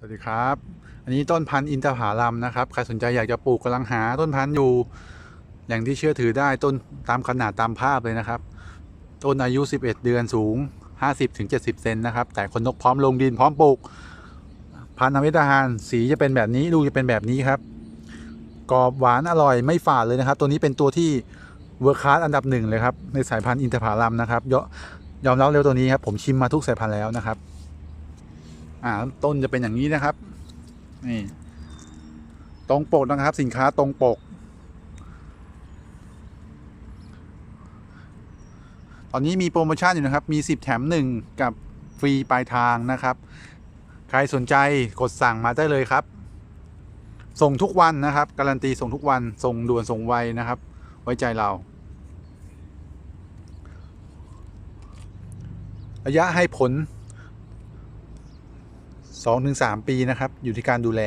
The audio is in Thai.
สวัสดีครับ อันนี้ต้นพันธุ์อินทผลัมนะครับ ใครสนใจอยากจะปลูกกำลังหาต้นพันธุ์อยู่ อย่างที่เชื่อถือได้ต้นตามขนาดตามภาพเลยนะครับ ต้นอายุ 11 เดือนสูง 50-70 เซนนะครับ แต่คนนกพร้อมลงดินพร้อมปลูก พันธุ์อเมริกานสีจะเป็นแบบนี้ลูกจะเป็นแบบนี้ครับ กรอบหวานอร่อยไม่ฝาดเลยนะครับ ตัวนี้เป็นตัวที่เวอร์คคาสอันดับหนึ่งเลยครับในสายพันธุ์อินทผลัมนะครับยยอมรับเร็วตัวนี้ครับผมชิมมาทุกสายพันธุ์แล้วนะครับ อ่าต้นจะเป็นอย่างนี้นะครับนี่ตรงปกนะครับ สินค้าตรงปก ตอนนี้มีโปรโมชั่นอยู่นะครับ มี 10 แถม 1 กับฟรีปลายทางนะครับ ใครสนใจกดสั่งมาได้เลยครับ ส่งทุกวันนะครับ การันตีส่งทุกวันส่งด่วนส่งไวนะครับ ไว้ใจเรา ระยะให้ผล 2-3 ปีนะครับ อยู่ที่การดูแล